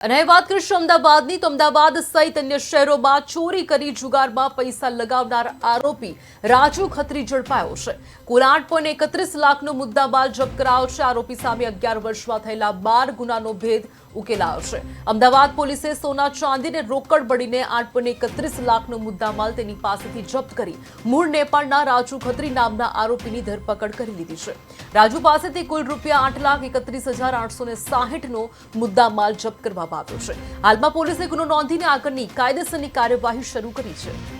અને વાત કરીશું અમદાવાદની, તો અમદાવાદ સહિત અન્ય શહેરોમાં ચોરી કરી જુગારમાં પૈસા લગાવનાર આરોપી રાજુ ખત્રી ઝડપાયો છે. કુલ આઠ પોઈન્ટ એકત્રીસ લાખનો મુદ્દામાલ જપ્ત કરાયો છે. આરોપી સામે અગિયાર વર્ષમાં થયેલા બાર ગુનાનો ભેદ ઉકેલાયો છે. અમદાવાદ પોલીસે સોના ચાંદીને રોકડ બળીને આઠ પોઈન્ટ એકત્રીસ લાખનો મુદ્દામાલ તેની પાસેથી જપ્ત કરી મૂળ નેપાળના રાજુ ખત્રી નામના આરોપીની ધરપકડ કરી લીધી છે. રાજુ પાસેથી કુલ રૂપિયા આઠ લાખ એકત્રીસ હજાર આઠસો ને સાહીઠનો મુદ્દામાલ જપ્ત કરવામાં આવ્યો છે. હાલમાં પોલીસે ગુનો નોંધીને આગળની કાયદેસરની કાર્યવાહી શરૂ કરી છે.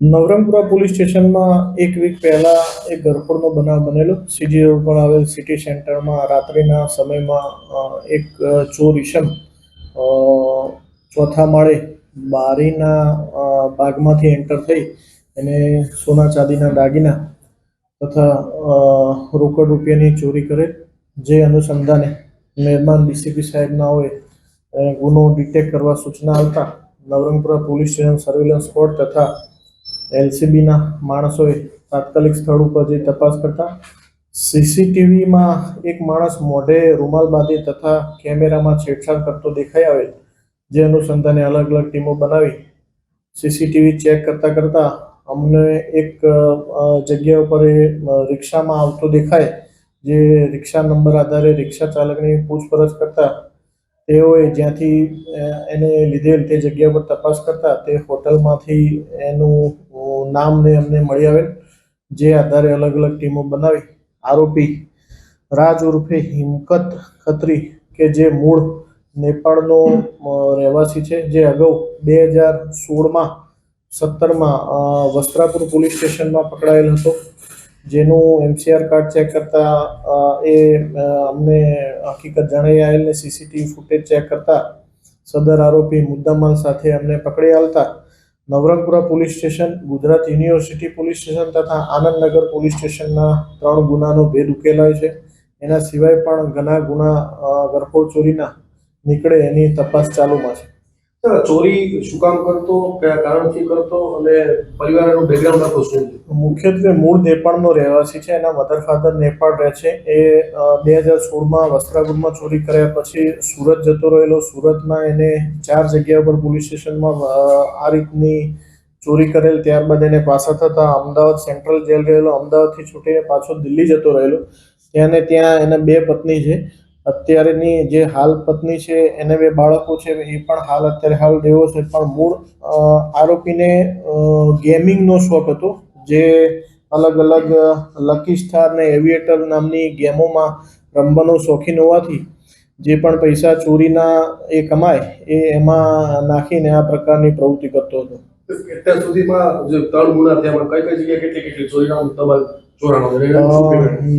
નવરંગપુરા પોલીસ સ્ટેશનમાં એક વીક પહેલા એક ગરફોડનો બનાવ બનેલો. સીજી રોડ પર આવેલ સિટી સેન્ટરમાં રાત્રિના સમયમાં એક ચોર ઈસમ ચોથા માળે બારીના બાગમાંથી એન્ટર થઈ અને સોના ચાંદીના દાગીના તથા રોકડ રૂપિયાની ચોરી કરે, જે અનુસંધાને મહેરબાન ડીસીપી સાહેબના હોય ગુનો ડિટેક્ટ કરવા સૂચના આવતા Navrangpura police station surveillance squad તથા એલસીબીના માણસોએ તાત્કાલિક સ્થળ ઉપર જઈ તપાસ કરતા સીસીટીવીમાં એક માણસ મોઢે રૂમાલ બાંધી તથા કેમેરામાં છેડછાડ કરતો દેખાઈ આવે જે અનુસંધાને અલગ અલગ ટીમો બનાવી સીસીટીવી ચેક કરતા કરતા અમને એક જગ્યા ઉપર એ રિક્ષામાં આવતો દેખાય, જે રિક્ષા નંબર આધારે રિક્ષા ચાલકની પૂછપરછ કરતા તેઓએ જ્યાંથી એને લીધેલ તે જગ્યા પર તપાસ કરતા તે હોટલમાંથી એનું નામ ને એમને મળી આવેલ, જે આધારે અલગ અલગ ટીમો બનાવી. આરોપી રાજ ઉર્ફે હિમકત ખત્રી, કે જે મૂળ નેપાળનો રહેવાસી છે, જે અગાઉ બે હજાર સોળમાં સત્તરમાં વસ્ત્રાપુર પોલીસ સ્ટેશનમાં પકડાયેલ હતો. જેનું એમસીઆર કાર્ડ ચેક કરતા એ અમને હકીકત જણાઈ આવેલ સીસીટીવી ફૂટેજ ચેક કરતા, સદર આરોપી મુદ્દામાલ સાથે અમને પકડી આવતા Navrangpura police station, Gujarat University police station તથા આનંદનગર પોલીસ સ્ટેશનના ત્રણ ગુનાનો ભેદ ઉકેલાય છે. એના સિવાય પણ ઘણા ગુના ગરફોડ ચોરીના નીકળે એની તપાસ ચાલુમાં છે. ચોરી શું કામ કરતો, કયા કારણથી કરતો અને પરિવારનું બેકગ્રાઉન્ડ આખું શું? મુખ્યત્વે મૂળ નેપાળનો રહેવાસી છે, એના મધર ફાધર નેપાળ રહે છે. એ બે હજાર સોળમાં વસ્ત્રાપુરમાં ચોરી કર્યા પછી સુરત જતો રહેલો. સુરતમાં એને ચાર જગ્યા પર પોલીસ સ્ટેશનમાં આ રીતની ચોરી કરેલ. ત્યારબાદ એને પાછા થતા અમદાવાદ સેન્ટ્રલ જેલ રહેલો અમદાવાદથી છૂટીને પાછો દિલ્હી જતો રહેલો. ત્યાં ને ત્યાં એને બે પત્ની છે. અત્યારેની જે હાલ પત્ની છે, એને બે બાળકો છે, એ પણ હાલ અત્યારે હાલ દેવો છે. પણ મૂળ આરોપીને ગેમિંગનો શોખ હતો, જે અલગ અલગ લકી સ્ટાર ને એવિએટર નામની ગેમોમાં રમવાનો શોખીન હોવાથી, જે પણ પૈસા ચોરીના એ કમાય, એ એમાં નાખીને આ પ્રકારની પ્રવૃત્તિ કરતો હતો. અત્યાર સુધીમાં જે ત્રણ ગુના થયા કઈ કઈ જગ્યાએ કેટલી કેટલી ચોરીના મુદ્દામાલ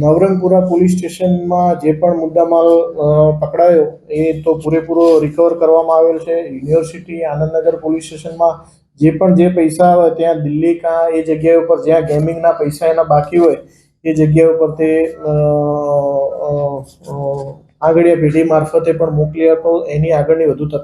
નવરંગપુરા પોલીસ સ્ટેશનમાં જે પણ મુદ્દામાલ પકડાયો એ તો પૂરેપૂરો રિકવર કરવામાં આવેલ છે. યુનિવર્સિટી આનંદનગર પોલીસ સ્ટેશનમાં જે પણ જે પૈસા આવે ત્યાં દિલ્હી કાં એ જગ્યા ઉપર જ્યાં ગેમિંગના પૈસા એના બાકી હોય એ જગ્યા ઉપર તે આગળિયા પેઢી મારફતે પણ મોકલી આપો. એની આગળની વધુ તપાસ